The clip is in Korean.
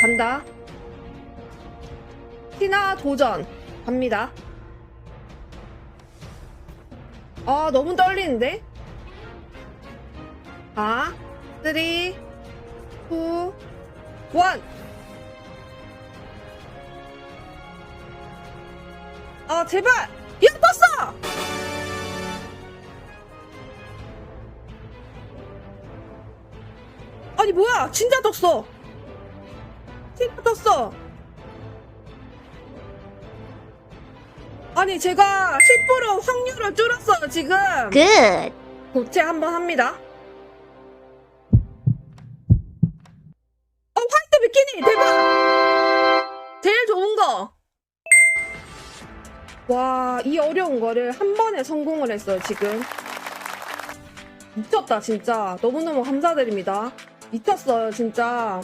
간다. 티나 도전. 갑니다. 아, 너무 떨리는데? 아, 3, 2, 1. 아, 제발! 야, 떴어! 아니, 뭐야! 진짜 떴어! 진짜 떴어! 아니, 제가 10% 확률을 줄였어요, 지금! Good. 고체 한번 합니다. 어, 화이트 비키니! 대박! 제일 좋은 거! 와, 이 어려운 거를 한 번에 성공을 했어요, 지금. 미쳤다, 진짜. 너무너무 감사드립니다. 미쳤어요, 진짜.